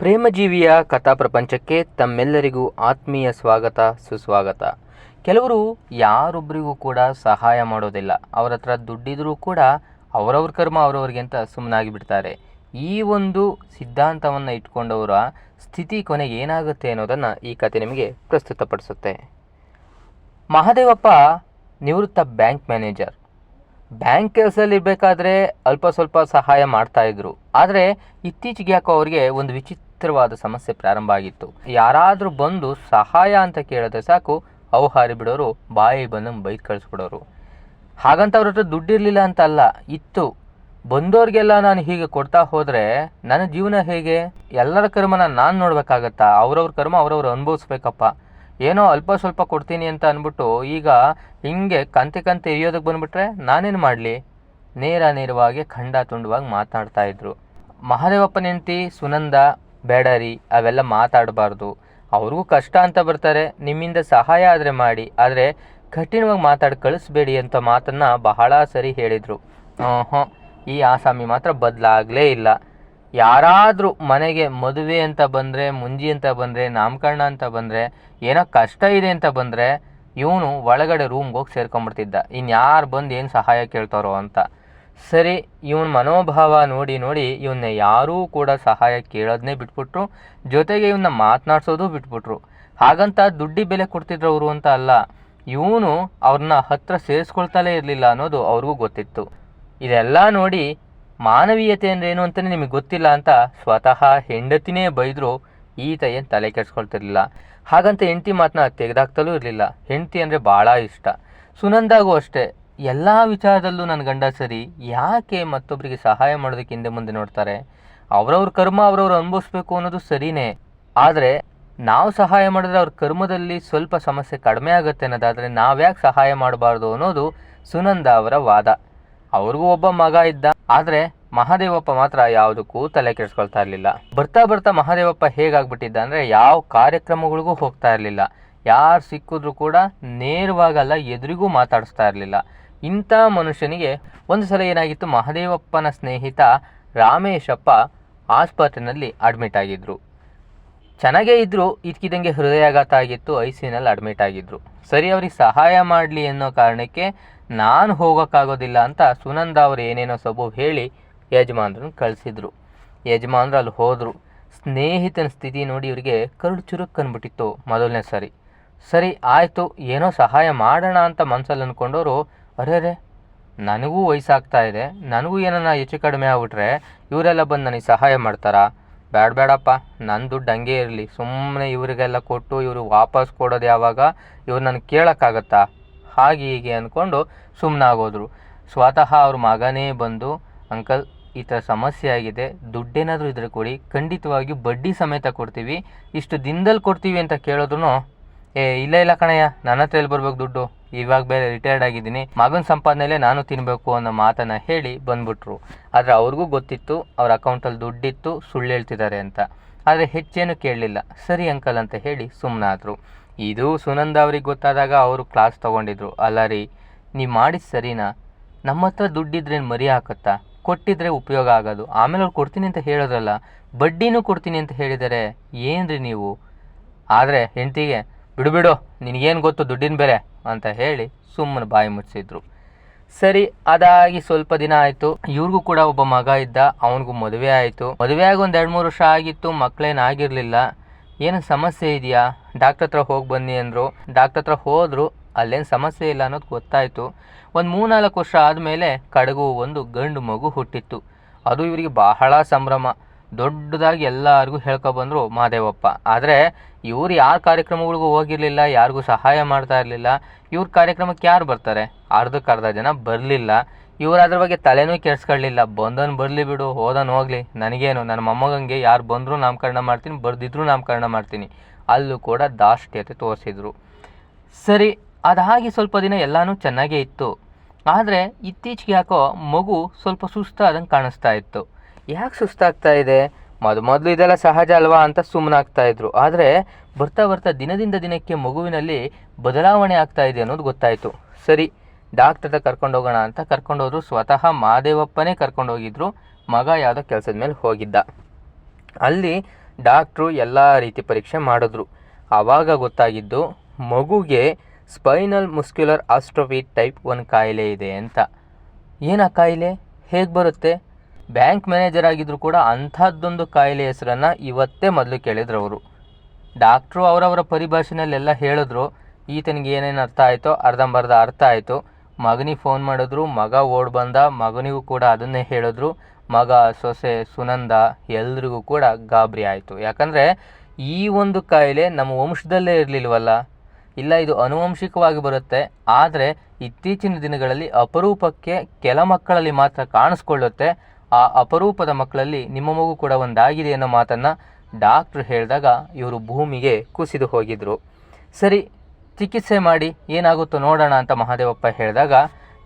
ಪ್ರೇಮಜೀವಿಯ ಕಥಾ ಪ್ರಪಂಚಕ್ಕೆ ತಮ್ಮೆಲ್ಲರಿಗೂ ಆತ್ಮೀಯ ಸ್ವಾಗತ, ಸುಸ್ವಾಗತ. ಕೆಲವರು ಯಾರೊಬ್ಬರಿಗೂ ಕೂಡ ಸಹಾಯ ಮಾಡೋದಿಲ್ಲ. ಅವರ ಹತ್ರ ದುಡ್ಡಿದ್ರೂ ಕೂಡ ಅವರವ್ರ ಕರ್ಮ ಅವರವ್ರಿಗೆ ಅಂತ ಸುಮ್ಮನಾಗಿ ಬಿಡ್ತಾರೆ. ಈ ಒಂದು ಸಿದ್ಧಾಂತವನ್ನು ಇಟ್ಕೊಂಡವರ ಸ್ಥಿತಿ ಕೊನೆಗೆ ಏನಾಗುತ್ತೆ ಅನ್ನೋದನ್ನು ಈ ಕತೆ ನಿಮಗೆ ಪ್ರಸ್ತುತಪಡಿಸುತ್ತೆ. ಮಹಾದೇವಪ್ಪ ನಿವೃತ್ತ ಬ್ಯಾಂಕ್ ಮ್ಯಾನೇಜರ್. ಬ್ಯಾಂಕ್ ಕೆಲಸದಲ್ಲಿ ಇರಬೇಕಾದ್ರೆ ಅಲ್ಪ ಸ್ವಲ್ಪ ಸಹಾಯ ಮಾಡ್ತಾಯಿದ್ರು ಆದರೆ ಇತ್ತೀಚೆಗೆ ಯಾಕೋ ಅವರಿಗೆ ಒಂದು ವಿಚಿತ್ರವಾದ ಸಮಸ್ಯೆ ಪ್ರಾರಂಭ ಆಗಿತ್ತು. ಯಾರಾದರೂ ಬಂದು ಸಹಾಯ ಅಂತ ಕೇಳಿದ್ರೆ ಸಾಕು, ಅವು ಹಾರಿ ಬಿಡೋರು ಬಾಯಿ ಬಂದು ಬೈಕ್ ಕಳಿಸ್ಬಿಡೋರು. ಹಾಗಂತ ಅವ್ರ ಹತ್ರ ದುಡ್ಡಿರಲಿಲ್ಲ ಅಂತ ಅಲ್ಲ ಇತ್ತು. ಬಂದವ್ರಿಗೆಲ್ಲ ನಾನು ಹೀಗೆ ಕೊಡ್ತಾ ಹೋದರೆ ನನ್ನ ಜೀವನ ಹೇಗೆ? ಎಲ್ಲರ ಕರ್ಮನ ನಾನು ನೋಡಬೇಕಾಗತ್ತಾ? ಅವ್ರವ್ರ ಕರ್ಮ ಅವ್ರವ್ರು ಅನುಭವಿಸ್ಬೇಕಪ್ಪ. ಏನೋ ಅಲ್ಪ ಸ್ವಲ್ಪ ಕೊಡ್ತೀನಿ ಅಂತ ಅಂದ್ಬಿಟ್ಟು ಈಗ ಹಿಂಗೆ ಕಂತೆ ಕಂತೆ ಇರಿಯೋದಕ್ಕೆ ಬಂದುಬಿಟ್ರೆ ನಾನೇನು ಮಾಡಲಿ? ನೇರ ನೇರವಾಗಿ ಖಂಡ ತುಂಡವಾಗಿ ಮಾತಾಡ್ತಾ ಇದ್ರು. ಮಹಾದೇವಪ್ಪನ ಹೆಂಡತಿ ಸುನಂದ ಬೇಡರಿ, ಅವೆಲ್ಲ ಮಾತಾಡಬಾರ್ದು. ಅವ್ರಿಗೂ ಕಷ್ಟ ಅಂತ ಬರ್ತಾರೆ, ನಿಮ್ಮಿಂದ ಸಹಾಯ ಆದರೆ ಮಾಡಿ, ಆದರೆ ಕಠಿಣವಾಗಿ ಮಾತಾಡಿ ಕಳಿಸ್ಬೇಡಿ ಅಂತ ಮಾತನ್ನು ಬಹಳ ಸರಿ ಹೇಳಿದರು. ಹಾಂ ಈ ಆಸಾಮಿ ಮಾತ್ರ ಬದಲಾಗಲೇ ಇಲ್ಲ. ಯಾರಾದರೂ ಮನೆಗೆ ಮದುವೆ ಅಂತ ಬಂದರೆ, ಮುಂಜಿ ಅಂತ ಬಂದರೆ, ನಾಮಕರಣ ಅಂತ ಬಂದರೆ, ಏನೋ ಕಷ್ಟ ಇದೆ ಅಂತ ಬಂದರೆ, ಇವನು ಒಳಗಡೆ ರೂಮ್ಗೆ ಹೋಗಿ ಸೇರ್ಕೊಂಡ್ಬಿಡ್ತಿದ್ದ. ಇನ್ಯಾರು ಬಂದು ಏನು ಸಹಾಯ ಕೇಳ್ತಾರೋ ಅಂತ. ಸರಿ, ಇವನ ಮನೋಭಾವ ನೋಡಿ ನೋಡಿ ಇವನ್ನ ಯಾರೂ ಕೂಡ ಸಹಾಯ ಕೇಳೋದನ್ನೇ ಬಿಟ್ಬಿಟ್ರು. ಜೊತೆಗೆ ಇವನ್ನ ಮಾತನಾಡ್ಸೋದು ಬಿಟ್ಬಿಟ್ರು. ಹಾಗಂತ ದುಡ್ಡಿ ಬೆಲೆ ಕೊಡ್ತಿದ್ರು ಅವರು ಅಂತ ಅಲ್ಲ, ಇವನು ಅವ್ರನ್ನ ಹತ್ರ ಸೇರಿಸ್ಕೊಳ್ತಲೇ ಇರಲಿಲ್ಲ ಅನ್ನೋದು ಅವ್ರಿಗೂ ಗೊತ್ತಿತ್ತು. ಇದೆಲ್ಲ ನೋಡಿ ಮಾನವೀಯತೆ ಅಂದ್ರೆ ಏನು ಅಂತಲೇ ನಿಮಗೆ ಗೊತ್ತಿಲ್ಲ ಅಂತ ಸ್ವತಃ ಹೆಂಡತಿನೇ ಬೈದರೂ ಈತ ಏನು ತಲೆ ಕೆಡ್ಸ್ಕೊಳ್ತಿರ್ಲಿಲ್ಲ. ಹಾಗಂತ ಹೆಂಡತಿ ಮಾತನ್ನ ತೆಗೆದಾಕ್ತಲೂ ಇರಲಿಲ್ಲ. ಹೆಂಡತಿ ಅಂದರೆ ಭಾಳ ಇಷ್ಟ. ಸುನಂದಾಗೂ ಅಷ್ಟೇ. ಎಲ್ಲ ವಿಚಾರದಲ್ಲೂ ನನ್ನ ಗಂಡ ಸರಿ ಯಾಕೆ ಮತ್ತೊಬ್ಬರಿಗೆ ಸಹಾಯ ಮಾಡೋದಕ್ಕೆ ಹಿಂದೆ ಮುಂದೆ ನೋಡ್ತಾರೆ? ಅವರವ್ರ ಕರ್ಮ ಅವರವ್ರು ಅನುಭವಿಸ್ಬೇಕು ಅನ್ನೋದು ಸರಿನೇ. ಆದರೆ ನಾವು ಸಹಾಯ ಮಾಡಿದ್ರೆ ಅವ್ರ ಕರ್ಮದಲ್ಲಿ ಸ್ವಲ್ಪ ಸಮಸ್ಯೆ ಕಡಿಮೆ ಆಗುತ್ತೆ ಅನ್ನೋದಾದರೆ ನಾವ್ಯಾಕೆ ಸಹಾಯ ಮಾಡಬಾರ್ದು ಅನ್ನೋದು ಸುನಂದ ಅವರ ವಾದ. ಅವ್ರಿಗೂ ಒಬ್ಬ ಮಗ ಇದ್ದ. ಆದರೆ ಮಹಾದೇವಪ್ಪ ಮಾತ್ರ ಯಾವುದಕ್ಕೂ ತಲೆ ಕೆಡಿಸ್ಕೊಳ್ತಾ ಇರಲಿಲ್ಲ. ಬರ್ತಾ ಬರ್ತಾ ಮಹಾದೇವಪ್ಪ ಹೇಗಾಗ್ಬಿಟ್ಟಿದ್ದ ಅಂದರೆ ಯಾವ ಕಾರ್ಯಕ್ರಮಗಳಿಗೂ ಹೋಗ್ತಾ ಇರಲಿಲ್ಲ. ಯಾರು ಸಿಕ್ಕಿದ್ರು ಕೂಡ ನೇರವಾಗಲ್ಲ, ಎದುರಿಗೂ ಮಾತಾಡಿಸ್ತಾ ಇರಲಿಲ್ಲ. ಇಂಥ ಮನುಷ್ಯನಿಗೆ ಒಂದು ಸಲ ಏನಾಗಿತ್ತು, ಮಹದೇವಪ್ಪನ ಸ್ನೇಹಿತ ರಾಮೇಶಪ್ಪ ಆಸ್ಪತ್ರೆಯಲ್ಲಿ ಅಡ್ಮಿಟ್ ಆಗಿದ್ದರು ಚೆನ್ನಾಗೇ ಇದ್ದರು ಇದ್ಕಿದಂಗೆ ಹೃದಯಾಘಾತ ಆಗಿತ್ತು ಐ ಸಿ ಯುನಲ್ಲಿ ಅಡ್ಮಿಟ್ ಆಗಿದ್ರು. ಸರಿ, ಅವ್ರಿಗೆ ಸಹಾಯ ಮಾಡಲಿ ಅನ್ನೋ ಕಾರಣಕ್ಕೆ ನಾನು ಹೋಗೋಕ್ಕಾಗೋದಿಲ್ಲ ಅಂತ ಸುನಂದ ಅವರು ಏನೇನೋ ಸಬು ಹೇಳಿ ಯಜಮಾನ್ರನ್ನ ಕಳಿಸಿದ್ರು. ಯಜಮಾನ್ರು ಅಲ್ಲಿ ಹೋದರು. ಸ್ನೇಹಿತನ ಸ್ಥಿತಿ ನೋಡಿ ಇವರಿಗೆ ಕರುಳು ಚುರುಕ್ ಅಂದ್ಬಿಟ್ಟಿತ್ತು ಮೊದಲನೇ ಸರಿ. ಸರಿ, ಆಯಿತು, ಏನೋ ಸಹಾಯ ಮಾಡೋಣ ಅಂತ ಮನಸ್ಸಲ್ಲಿ ಅಂದ್ಕೊಂಡವರು ಅರೆ ಅರೆ, ನನಗೂ ವಯಸ್ಸಾಗ್ತಾ ಇದೆ, ನನಗೂ ಏನನ್ನ ಹೆಚ್ಚು ಕಡಿಮೆ ಆಗ್ಬಿಟ್ರೆ ಇವರೆಲ್ಲ ಬಂದು ನನಗೆ ಸಹಾಯ ಮಾಡ್ತಾರಾ? ಬೇಡ ಬೇಡಪ್ಪ ನನ್ನ ದುಡ್ಡು ಹಂಗೆ ಇರಲಿ ಸುಮ್ಮನೆ ಇವರಿಗೆಲ್ಲ ಕೊಟ್ಟು ಇವರು ವಾಪಸ್ ಕೊಡೋದು ಯಾವಾಗ? ಇವ್ರು ನನಗೆ ಕೇಳೋಕ್ಕಾಗತ್ತಾ? ಹಾಗೆ ಹೀಗೆ ಅಂದ್ಕೊಂಡು ಸುಮ್ಮನಾಗೋದ್ರು ಸ್ವತಃ ಅವ್ರ ಮಗನೇ ಬಂದು, ಅಂಕಲ್, ಈ ಥರ ಸಮಸ್ಯೆ ಆಗಿದೆ, ದುಡ್ಡೇನಾದರೂ ಇದ್ರೆ ಕೊಡಿ, ಖಂಡಿತವಾಗಿಯೂ ಬಡ್ಡಿ ಸಮೇತ ಕೊಡ್ತೀವಿ, ಇಷ್ಟು ದಿನದಲ್ಲಿ ಕೊಡ್ತೀವಿ ಅಂತ ಕೇಳಿದ್ರು ಏ, ಇಲ್ಲ ಇಲ್ಲ ಕಣಯ್ಯ. ನನ್ನ ಹತ್ರ ಎಲ್ಲಿ ಬರ್ಬೇಕು ದುಡ್ಡು? ಇವಾಗ ಬೇರೆ ರಿಟೈರ್ಡ್ ಆಗಿದ್ದೀನಿ. ಮಗನ ಸಂಪಾದನೆಯಲ್ಲೇ ನಾನು ತಿನ್ನಬೇಕು ಅನ್ನೋ ಮಾತನ್ನು ಹೇಳಿ ಬಂದ್ಬಿಟ್ರು. ಆದರೆ ಅವ್ರಿಗೂ ಗೊತ್ತಿತ್ತು, ಅವ್ರ ಅಕೌಂಟಲ್ಲಿ ದುಡ್ಡಿತ್ತು, ಸುಳ್ಳು ಹೇಳ್ತಿದ್ದಾರೆ ಅಂತ. ಆದರೆ ಹೆಚ್ಚೇನು ಕೇಳಲಿಲ್ಲ. ಸರಿ ಅಂಕಲ್ ಅಂತ ಹೇಳಿ ಸುಮ್ಮನಾದರು ಇದು ಸುನಂದ ಅವ್ರಿಗೆ ಗೊತ್ತಾದಾಗ ಅವರು ಕ್ಲಾಸ್ ತೊಗೊಂಡಿದ್ರು. ಅಲ್ಲ ರೀ, ನೀವು ಮಾಡಿದ ಸರಿನಾ? ನಮ್ಮ ಹತ್ರ ದುಡ್ಡಿದ್ರೇನು ಮರಿ ಹಾಕತ್ತಾ? ಕೊಟ್ಟಿದ್ರೆ ಉಪಯೋಗ ಆಗೋದು. ಆಮೇಲೆ ಅವ್ರು ಕೊಡ್ತೀನಿ ಅಂತ ಹೇಳೋದ್ರಲ್ಲ, ಬಡ್ಡಿನೂ ಕೊಡ್ತೀನಿ ಅಂತ ಹೇಳಿದ್ದಾರೆ ಏನ್ರಿ ನೀವು? ಆದರೆ ಹೆಂಡತಿಗೆ ಬಿಡು ಬಿಡು, ನಿನಗೇನು ಗೊತ್ತು ದುಡ್ಡಿನ ಬೆಲೆ? ಅಂತ ಹೇಳಿ ಸುಮ್ಮನೆ ಬಾಯಿ ಮುಚ್ಚಿದ್ರು. ಸರಿ, ಅದಾಗಿ ಸ್ವಲ್ಪ ದಿನ ಆಯಿತು. ಇವ್ರಿಗೂ ಕೂಡ ಒಬ್ಬ ಮಗ ಇದ್ದ, ಅವನಿಗೂ ಮದುವೆ ಆಯಿತು. ಮದುವೆ ಆಗಿ ಒಂದು ಎರಡು ಮೂರು ವರ್ಷ ಆಗಿತ್ತು ಮಕ್ಕಳೇನು ಆಗಿರಲಿಲ್ಲ. ಏನು ಸಮಸ್ಯೆ ಇದೆಯಾ? ಡಾಕ್ಟ್ರ್ ಹತ್ರ ಹೋಗಿ ಬನ್ನಿ ಅಂದರು. ಡಾಕ್ಟ್ರ್ ಹತ್ರ ಹೋದರು, ಅಲ್ಲೇನು ಸಮಸ್ಯೆ ಇಲ್ಲ ಅನ್ನೋದು ಗೊತ್ತಾಯಿತು. ಒಂದು ಮೂರ್ನಾಲ್ಕು ವರ್ಷ ಆದಮೇಲೆ ಕಡಗು ಒಂದು ಗಂಡು ಮಗು ಹುಟ್ಟಿತ್ತು. ಅದು ಇವರಿಗೆ ಬಹಳ ಸಂಭ್ರಮ. ದೊಡ್ಡದಾಗಿ ಎಲ್ಲರಿಗೂ ಹೇಳ್ಕೊಬಂದರು ಮಹಾದೇವಪ್ಪ ಆದರೆ ಇವ್ರು ಯಾರ ಕಾರ್ಯಕ್ರಮಗಳಿಗೂ ಹೋಗಿರಲಿಲ್ಲ, ಯಾರಿಗೂ ಸಹಾಯ ಮಾಡ್ತಾ ಇರಲಿಲ್ಲ, ಇವ್ರ ಕಾರ್ಯಕ್ರಮಕ್ಕೆ ಯಾರು ಬರ್ತಾರೆ? ಅರ್ಧಕ್ಕೆ ಅರ್ಧ ಜನ ಬರಲಿಲ್ಲ. ಇವ್ರು ಅದ್ರ ಬಗ್ಗೆ ತಲೆನೂ ಕೆಡ್ಸ್ಕೊಳ್ಳಿಲ್ಲ ಬಂದನ್ ಬರಲಿ ಬಿಡು, ಹೋದನ್ ಹೋಗ್ಲಿ. ನನಗೇನು, ನನ್ನ ಮೊಮ್ಮಗಂಗೆ ಯಾರು ಬಂದರೂ ನಾಮಕರಣ ಮಾಡ್ತೀನಿ, ಬರ್ದಿದ್ರು ನಾಮಕರಣ ಮಾಡ್ತೀನಿ. ಅಲ್ಲೂ ಕೂಡ ದಾಷ್ಟ್ಯತೆ ತೋರಿಸಿದ್ರು. ಸರಿ, ಅದಾಗಿ ಸ್ವಲ್ಪ ದಿನ ಎಲ್ಲನೂ ಚೆನ್ನಾಗೇ ಇತ್ತು. ಆದರೆ ಇತ್ತೀಚೆಗೆ ಯಾಕೋ ಮಗು ಸ್ವಲ್ಪ ಸುಸ್ತಾದಂಗೆ ಕಾಣಿಸ್ತಾ ಇತ್ತು. ಯಾಕೆ ಸುಸ್ತಾಗ್ತಾ ಇದೆ? ಮೊದ, ಮೊದಲು ಇದೆಲ್ಲ ಸಹಜ ಅಲ್ವಾ ಅಂತ ಸುಮ್ಮನಾಗ್ತಾ ಇದ್ರು. ಆದರೆ ಬರ್ತಾ ಬರ್ತಾ ದಿನದಿಂದ ದಿನಕ್ಕೆ ಮಗುವಿನಲ್ಲಿ ಬದಲಾವಣೆ ಆಗ್ತಾ ಇದೆ ಅನ್ನೋದು ಗೊತ್ತಾಯಿತು. ಸರಿ, ಡಾಕ್ಟರ್ ಕರ್ಕೊಂಡು ಹೋಗೋಣ ಅಂತ ಕರ್ಕೊಂಡೋದ್ರು ಸ್ವತಃ ಮಾದೇವಪ್ಪನೇ ಕರ್ಕೊಂಡು ಹೋಗಿದ್ರು. ಮಗ ಯಾವುದೋ ಕೆಲಸದ ಮೇಲೆ ಹೋಗಿದ್ದ. ಅಲ್ಲಿ ಡಾಕ್ಟ್ರು ಎಲ್ಲ ರೀತಿ ಪರೀಕ್ಷೆ ಮಾಡಿದ್ರು. ಆವಾಗ ಗೊತ್ತಾಗಿದ್ದು, ಮಗುಗೆ spinal muscular atrophy type one ಕಾಯಿಲೆ ಇದೆ ಅಂತ. ಏನು ಆ ಕಾಯಿಲೆ? ಹೇಗೆ ಬರುತ್ತೆ? ಬ್ಯಾಂಕ್ ಮ್ಯಾನೇಜರ್ ಆಗಿದ್ರು ಕೂಡ ಅಂಥದ್ದೊಂದು ಕಾಯಿಲೆ ಹೆಸರನ್ನು ಇವತ್ತೇ ಮೊದಲು ಕೇಳಿದ್ರು ಅವರು. ಡಾಕ್ಟ್ರು ಅವರವರ ಪರಿಭಾಷೆನಲ್ಲೆಲ್ಲ ಹೇಳಿದ್ರು, ಈತನಿಗೆ ಏನೇನು ಅರ್ಥ ಆಯಿತೋ ಅರ್ಧಂಬರ್ಧ ಅರ್ಥ ಆಯಿತು. ಮಗನಿಗೆ ಫೋನ್ ಮಾಡಿದ್ರು, ಮಗ ಓಡ್ ಬಂದ, ಮಗನಿಗೂ ಕೂಡ ಅದನ್ನೇ ಹೇಳಿದ್ರು. ಮಗ ಸೊಸೆ ಸುನಂದ ಎಲ್ರಿಗೂ ಕೂಡ ಗಾಬರಿ ಆಯಿತು. ಯಾಕಂದರೆ ಈ ಒಂದು ಕಾಯಿಲೆ ನಮ್ಮ ವಂಶದಲ್ಲೇ ಇರಲಿಲ್ವಲ್ಲ? ಇಲ್ಲ, ಇದು ಅನುವಂಶಿಕವಾಗಿ ಬರುತ್ತೆ, ಆದರೆ ಇತ್ತೀಚಿನ ದಿನಗಳಲ್ಲಿ ಅಪರೂಪಕ್ಕೆ ಕೆಲ ಮಕ್ಕಳಲ್ಲಿ ಮಾತ್ರ ಕಾಣಿಸ್ಕೊಳ್ಳುತ್ತೆ. ಆ ಅಪರೂಪದ ಮಕ್ಕಳಲ್ಲಿ ನಿಮ್ಮ ಮಗು ಕೂಡ ಒಂದಾಗಿದೆ ಅನ್ನೋ ಮಾತನ್ನು ಡಾಕ್ಟ್ರು ಹೇಳಿದಾಗ ಇವರು ಭೂಮಿಗೆ ಕುಸಿದು ಹೋಗಿದ್ರು. ಸರಿ, ಚಿಕಿತ್ಸೆ ಮಾಡಿ ಏನಾಗುತ್ತೋ ನೋಡೋಣ ಅಂತ ಮಹಾದೇವಪ್ಪ ಹೇಳಿದಾಗ,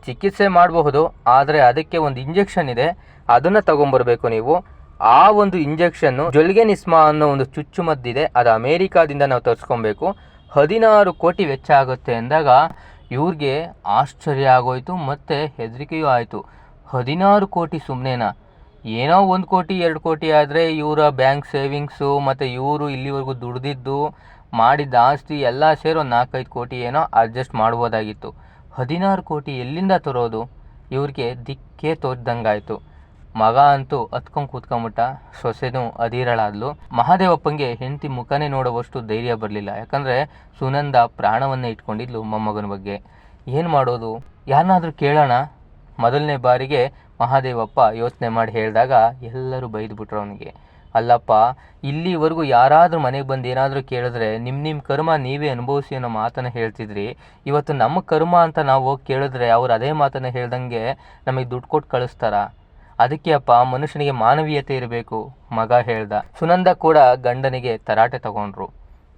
ಚಿಕಿತ್ಸೆ ಮಾಡಬಹುದು, ಆದರೆ ಅದಕ್ಕೆ ಒಂದು ಇಂಜೆಕ್ಷನ್ ಇದೆ, ಅದನ್ನು ತಗೊಂಬರ್ಬೇಕು ನೀವು. ಆ ಒಂದು ಇಂಜೆಕ್ಷನ್ನು ಜೊಲ್ಗೆನಿಸ್ಮಾ ಅನ್ನೋ ಒಂದು ಚುಚ್ಚುಮದ್ದಿದೆ, ಅದು ಅಮೇರಿಕಾದಿಂದ ನಾವು ತರಿಸ್ಕೊಬೇಕು. ಹದಿನಾರು ಕೋಟಿ ವೆಚ್ಚ ಆಗುತ್ತೆ ಅಂದಾಗ ಇವ್ರಿಗೆ ಆಶ್ಚರ್ಯ ಆಗೋಯ್ತು, ಮತ್ತು ಹೆದರಿಕೆಯೂ ಆಯಿತು. ಹದಿನಾರು ಕೋಟಿ ಸುಮ್ಮನೆನಾ ಏನೋ ಒಂದು ಕೋಟಿ, ಎರಡು ಕೋಟಿ ಆದರೆ ಇವರ ಬ್ಯಾಂಕ್ ಸೇವಿಂಗ್ಸು ಮತ್ತು ಇವರು ಇಲ್ಲಿವರೆಗೂ ದುಡ್ದಿದ್ದು ಮಾಡಿದ ಆಸ್ತಿ ಎಲ್ಲ ಸೇರಿ ಒಂದು ನಾಲ್ಕೈದು ಕೋಟಿ ಏನೋ ಅಡ್ಜಸ್ಟ್ ಮಾಡ್ಬೋದಾಗಿತ್ತು. ಹದಿನಾರು ಕೋಟಿ ಎಲ್ಲಿಂದ ತರೋದು? ಇವ್ರಿಗೆ ದಿಕ್ಕೇ ತೋರ್ದಂಗಾಯಿತು. ಮಗ ಅಂತೂ ಹತ್ಕೊಂಡು ಕೂತ್ಕೊಂಬಿಟ್ಟ. ಸೊಸೆನೂ ಅಧೀರಳಾದ್ಲು. ಮಹಾದೇವಪ್ಪಂಗೆ ಹೆಂಡತಿ ಮುಖನೇ ನೋಡುವಷ್ಟು ಧೈರ್ಯ ಬರಲಿಲ್ಲ. ಯಾಕಂದರೆ ಸುನಂದ ಪ್ರಾಣವನ್ನೇ ಇಟ್ಕೊಂಡಿದ್ಲು ಮೊಮ್ಮಗನ ಬಗ್ಗೆ. ಏನು ಮಾಡೋದು? ಯಾರನ್ನಾದರೂ ಕೇಳೋಣ? ಮೊದಲನೇ ಬಾರಿಗೆ ಮಹಾದೇವಪ್ಪ ಯೋಚನೆ ಮಾಡಿ ಹೇಳಿದಾಗ ಎಲ್ಲರೂ ಬೈದ್ಬಿಟ್ರು ಅವನಿಗೆ. ಅಲ್ಲಪ್ಪ, ಇಲ್ಲಿವರೆಗೂ ಯಾರಾದರೂ ಮನೆಗೆ ಬಂದು ಏನಾದರೂ ಕೇಳಿದ್ರೆ ನಿಮ್ಮ ನಿಮ್ಮ ಕರ್ಮ ನೀವೇ ಅನುಭವಿಸಿ ಅನ್ನೋ ಮಾತನ್ನು ಹೇಳ್ತಿದ್ರಿ. ಇವತ್ತು ನಮ್ಮ ಕರ್ಮ ಅಂತ ನಾವು ಹೋಗಿ ಕೇಳಿದ್ರೆ ಅವ್ರು ಅದೇ ಮಾತನ್ನು ಹೇಳ್ದಂಗೆ ನಮಗೆ ದುಡ್ಡು ಕೊಟ್ಟು ಕಳಿಸ್ತಾರ. ಅದಕ್ಕೆ ಅಪ್ಪ, ಮನುಷ್ಯನಿಗೆ ಮಾನವೀಯತೆ ಇರಬೇಕು, ಮಗ ಹೇಳ್ದ. ಸುನಂದ ಕೂಡ ಗಂಡನಿಗೆ ತರಾಟೆ ತಗೊಂಡ್ರು.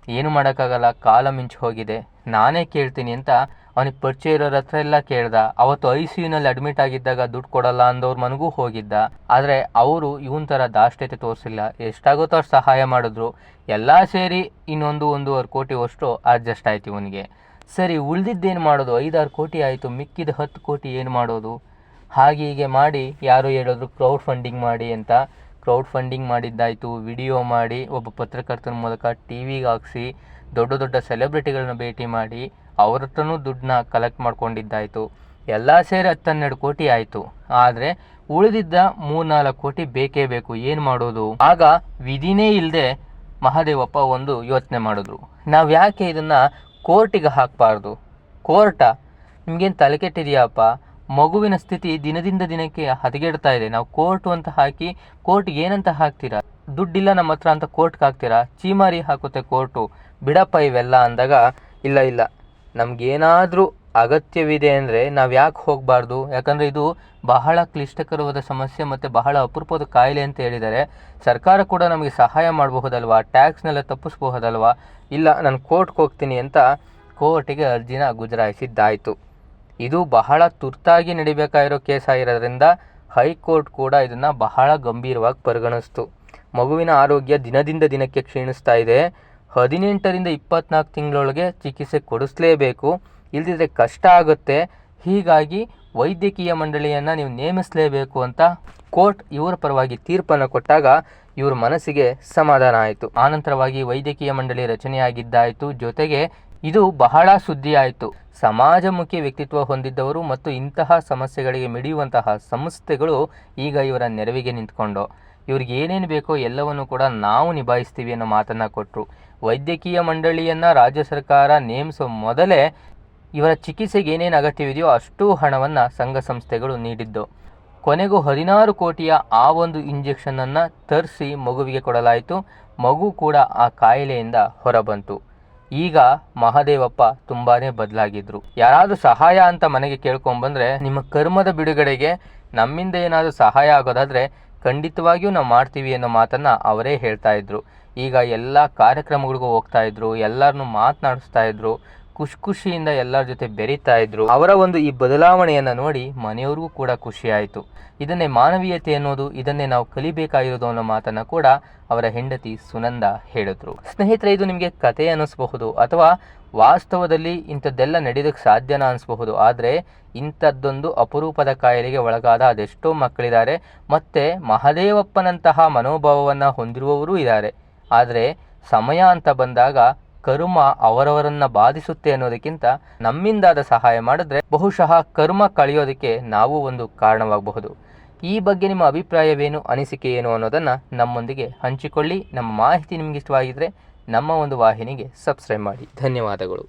ಏನು ಮಾಡೋಕ್ಕಾಗಲ್ಲ, ಕಾಲ ಮಿಂಚು ಹೋಗಿದೆ. ನಾನೇ ಕೇಳ್ತೀನಿ ಅಂತ ಅವನಿಗೆ ಪರಿಚಯ ಇರೋರ ಹತ್ರ ಎಲ್ಲ ಕೇಳ್ದ. ಅವತ್ತು ಐ ಸಿ ಯುನಲ್ಲಿ ಅಡ್ಮಿಟ್ ಆಗಿದ್ದಾಗ ದುಡ್ಡು ಕೊಡಲ್ಲ ಅಂದವ್ರ ಮನೆಗೂ ಹೋಗಿದ್ದ. ಆದರೆ ಅವರು ಇವನ್ ಥರ ದಾಷ್ಟ್ಯತೆ ತೋರಿಸಿಲ್ಲ. ಎಷ್ಟಾಗುತ್ತೋ ಅಷ್ಟು ಸಹಾಯ ಮಾಡಿದ್ರು. ಎಲ್ಲ ಸೇರಿ ಇನ್ನೊಂದು ಒಂದೂವರೆ ಕೋಟಿ ಅಷ್ಟು ಅಡ್ಜಸ್ಟ್ ಆಯ್ತು ಇವನಿಗೆ. ಸರಿ ಉಳಿದಿದ್ದೇನು ಮಾಡೋದು? ಐದಾರು ಕೋಟಿ ಆಯಿತು. ಮಿಕ್ಕಿದ ಹತ್ತು ಕೋಟಿ ಏನು ಮಾಡೋದು? ಹಾಗೆ ಹೀಗೆ ಮಾಡಿ ಯಾರು ಹೇಳಿದ್ರು ಕ್ರೌಡ್ ಫಂಡಿಂಗ್ ಮಾಡಿ ಅಂತ ಕ್ರೌಡ್ ಫಂಡಿಂಗ್ ಮಾಡಿದ್ದಾಯಿತು. ವಿಡಿಯೋ ಮಾಡಿ, ಒಬ್ಬ ಪತ್ರಕರ್ತನ ಮೂಲಕ ಟಿ ವಿಗೆ ಹಾಕ್ಸಿ, ದೊಡ್ಡ ದೊಡ್ಡ ಸೆಲೆಬ್ರಿಟಿಗಳನ್ನ ಭೇಟಿ ಮಾಡಿ ಅವ್ರ ಹತ್ರನೂ ದುಡ್ಡನ್ನ ಕಲೆಕ್ಟ್ ಮಾಡ್ಕೊಂಡಿದ್ದಾಯಿತು. ಎಲ್ಲ ಸೇರಿ ಹತ್ತನ್ನೆರಡು ಕೋಟಿ ಆಯಿತು. ಆದರೆ ಉಳಿದಿದ್ದ ಮೂರ್ನಾಲ್ಕು ಕೋಟಿ ಬೇಕೇ ಬೇಕು. ಏನು ಮಾಡೋದು? ಆಗ ವಿಧಿನೇ ಇಲ್ಲದೆ ಮಹಾದೇವಪ್ಪ ಒಂದು ಯೋಚನೆ ಮಾಡಿದ್ರು. ನಾವು ಯಾಕೆ ಇದನ್ನು ಕೋರ್ಟಿಗೆ ಹಾಕಬಾರ್ದು? ಕೋರ್ಟ, ನಿಮ್ಗೇನು ತಲೆ ಕೆಟ್ಟಿದೆಯಪ್ಪ? ಮಗುವಿನ ಸ್ಥಿತಿ ದಿನದಿಂದ ದಿನಕ್ಕೆ ಹದಗೆಡ್ತಾ ಇದೆ. ನಾವು ಕೋರ್ಟು ಅಂತ ಹಾಕಿ ಕೋರ್ಟ್ಗೆ ಏನಂತ ಹಾಕ್ತೀರಾ? ದುಡ್ಡಿಲ್ಲ ನಮ್ಮ ಹತ್ರ ಅಂತ ಕೋರ್ಟ್ಗೆ ಹಾಕ್ತೀರಾ? ಚೀಮಾರಿ ಹಾಕುತ್ತೆ ಕೋರ್ಟು. ಬಿಡಪ್ಪ ಇವೆಲ್ಲ ಅಂದಾಗ ಇಲ್ಲ ಇಲ್ಲ. ನಮಗೇನಾದರೂ ಅಗತ್ಯವಿದೆ ಅಂದರೆ ನಾವು ಯಾಕೆ ಹೋಗಬಾರ್ದು? ಯಾಕಂದರೆ ಇದು ಬಹಳ ಕ್ಲಿಷ್ಟಕರವಾದ ಸಮಸ್ಯೆ ಮತ್ತು ಬಹಳ ಅಪರೂಪದ ಕಾಯಿಲೆ ಅಂತ ಹೇಳಿದ್ದಾರೆ ಸರ್ಕಾರ ಕೂಡ ನಮಗೆ ಸಹಾಯ ಮಾಡಬಹುದಲ್ವಾ? ಟ್ಯಾಕ್ಸ್ನೆಲ್ಲ ತಪ್ಪಿಸ್ಬಹುದಲ್ವಾ? ಇಲ್ಲ, ನಾನು ಕೋರ್ಟ್ಗೆ ಹೋಗ್ತೀನಿ ಅಂತ ಕೋರ್ಟಿಗೆ ಅರ್ಜಿನ ಗುಜರಾಯಿಸಿದ್ದಾಯಿತು. ಇದು ಬಹಳ ತುರ್ತಾಗಿ ನಡಿಬೇಕಾಗಿರೋ ಕೇಸ್ ಆಗಿರೋದ್ರಿಂದ ಹೈಕೋರ್ಟ್ ಕೂಡ ಇದನ್ನು ಬಹಳ ಗಂಭೀರವಾಗಿ ಪರಿಗಣಿಸ್ತು. ಮಗುವಿನ ಆರೋಗ್ಯ ದಿನದಿಂದ ದಿನಕ್ಕೆ ಕ್ಷೀಣಿಸ್ತಾ ಇದೆ. ಹದಿನೆಂಟರಿಂದ ಇಪ್ಪತ್ನಾಲ್ಕು ತಿಂಗಳೊಳಗೆ ಚಿಕಿತ್ಸೆ ಕೊಡಿಸ್ಲೇಬೇಕು. ಇಲ್ದಿದ್ರೆ ಕಷ್ಟ ಆಗುತ್ತೆ. ಹೀಗಾಗಿ ವೈದ್ಯಕೀಯ ಮಂಡಳಿಯನ್ನು ನೀವು ನೇಮಿಸಲೇಬೇಕು ಅಂತ ಕೋರ್ಟ್ ಇವರ ಪರವಾಗಿ ತೀರ್ಪನ್ನು ಕೊಟ್ಟಾಗ ಇವರ ಮನಸ್ಸಿಗೆ ಸಮಾಧಾನ ಆಯಿತು. ಆನಂತರವಾಗಿ ವೈದ್ಯಕೀಯ ಮಂಡಳಿ ರಚನೆಯಾಗಿದ್ದಾಯಿತು. ಜೊತೆಗೆ ಇದು ಬಹಳ ಸುದ್ದಿಯಾಯಿತು ಸಮಾಜಮುಖಿ ವ್ಯಕ್ತಿತ್ವ ಹೊಂದಿದ್ದವರು ಮತ್ತು ಇಂತಹ ಸಮಸ್ಯೆಗಳಿಗೆ ಮಿಡಿಯುವಂತಹ ಸಂಸ್ಥೆಗಳು ಈಗ ಇವರ ನೆರವಿಗೆ ನಿಂತ್ಕೊಂಡು. ಇವ್ರಿಗೆ ಏನೇನು ಬೇಕೋ ಎಲ್ಲವನ್ನು ಕೂಡ ನಾವು ನಿಭಾಯಿಸ್ತೀವಿ ಅನ್ನೋ ಮಾತನ್ನು ಕೊಟ್ಟರು ವೈದ್ಯಕೀಯ ಮಂಡಳಿಯನ್ನು ರಾಜ್ಯ ಸರ್ಕಾರ ನೇಮಿಸೋ ಮೊದಲೇ ಇವರ ಚಿಕಿತ್ಸೆಗೆ ಏನೇನು ಅಗತ್ಯವಿದೆಯೋ ಅಷ್ಟು ಹಣವನ್ನು ಸಂಘ ಸಂಸ್ಥೆಗಳು ನೀಡಿದ್ದು. ಕೊನೆಗೂ ಹದಿನಾರು ಕೋಟಿಯ ಆ ಒಂದು ಇಂಜೆಕ್ಷನನ್ನು ತರಿಸಿ ಮಗುವಿಗೆ ಕೊಡಲಾಯಿತು. ಮಗು ಕೂಡ ಆ ಕಾಯಿಲೆಯಿಂದ ಹೊರಬಂತು. ಈಗ ಮಹಾದೇವಪ್ಪ ತುಂಬಾನೇ ಬದಲಾಗಿದ್ರು. ಯಾರಾದರೂ ಸಹಾಯ ಅಂತ ಮನೆಗೆ ಕೇಳ್ಕೊಂಬಂದ್ರೆ ನಿಮ್ಮ ಕರ್ಮದ ಬಿಡುಗಡೆಗೆ ನಮ್ಮಿಂದ ಏನಾದರೂ ಸಹಾಯ ಆಗೋದಾದ್ರೆ ಖಂಡಿತವಾಗಿಯೂ ನಾವು ಮಾಡ್ತೀವಿ ಅನ್ನೋ ಮಾತನ್ನು ಅವರೇ ಹೇಳ್ತಾ ಇದ್ರು. ಈಗ ಎಲ್ಲ ಕಾರ್ಯಕ್ರಮಗಳಿಗೂ ಹೋಗ್ತಾ ಇದ್ರು ಎಲ್ಲರನ್ನೂ ಮಾತನಾಡಿಸ್ತಾ ಇದ್ರು. ಖುಷಿ ಖುಷಿಯಿಂದ ಎಲ್ಲರ ಜೊತೆ ಬೆರೀತಾ ಇದ್ರು. ಅವರ ಒಂದು ಈ ಬದಲಾವಣೆಯನ್ನು ನೋಡಿ ಮನೆಯವ್ರಿಗೂ ಕೂಡ ಖುಷಿ ಆಯಿತು. ಇದನ್ನೇ ಮಾನವೀಯತೆ ಅನ್ನೋದು, ಇದನ್ನೇ ನಾವು ಕಲಿಬೇಕಾಗಿರೋದು ಅನ್ನೋ ಮಾತನ್ನ ಕೂಡ ಅವರ ಹೆಂಡತಿ ಸುನಂದ ಹೇಳಿದ್ರು. ಸ್ನೇಹಿತರೆ, ಇದು ನಿಮಗೆ ಕತೆ ಅನ್ನಿಸ್ಬಹುದು ಅಥವಾ ವಾಸ್ತವದಲ್ಲಿ ಇಂಥದ್ದೆಲ್ಲ ನಡೆಯೋದಕ್ಕೆ ಸಾಧ್ಯನಾ ಅನಿಸಬಹುದು. ಆದರೆ ಇಂಥದ್ದೊಂದು ಅಪರೂಪದ ಕಾಯಿಲೆಗೆ ಒಳಗಾದ ಅದೆಷ್ಟೋ ಮಕ್ಕಳಿದ್ದಾರೆ. ಮತ್ತೆ ಮಹದೇವಪ್ಪನಂತಹ ಮನೋಭಾವವನ್ನು ಹೊಂದಿರುವವರೂ ಇದ್ದಾರೆ. ಆದರೆ ಸಮಯ ಅಂತ ಬಂದಾಗ ಕರ್ಮ ಅವರವರನ್ನ ಬಾಧಿಸುತ್ತೆ ಅನ್ನೋದಕ್ಕಿಂತ ನಮ್ಮಿಂದಾದ ಸಹಾಯ ಮಾಡಿದ್ರೆ ಬಹುಶಃ ಕರ್ಮ ಕಳೆಯೋದಕ್ಕೆ ನಾವು ಒಂದು ಕಾರಣವಾಗಬಹುದು. ಈ ಬಗ್ಗೆ ನಿಮ್ಮ ಅಭಿಪ್ರಾಯವೇನು ಅನಿಸಿಕೆ ಏನು ಅನ್ನೋದನ್ನು ನಮ್ಮೊಂದಿಗೆ ಹಂಚಿಕೊಳ್ಳಿ. ನಮ್ಮ ಮಾಹಿತಿ ನಿಮ್ಗೆ ಇಷ್ಟವಾಗಿದ್ದರೆ ನಮ್ಮ ಒಂದು ವಾಹಿನಿಗೆ ಸಬ್ಸ್ಕ್ರೈಬ್ ಮಾಡಿ. ಧನ್ಯವಾದಗಳು.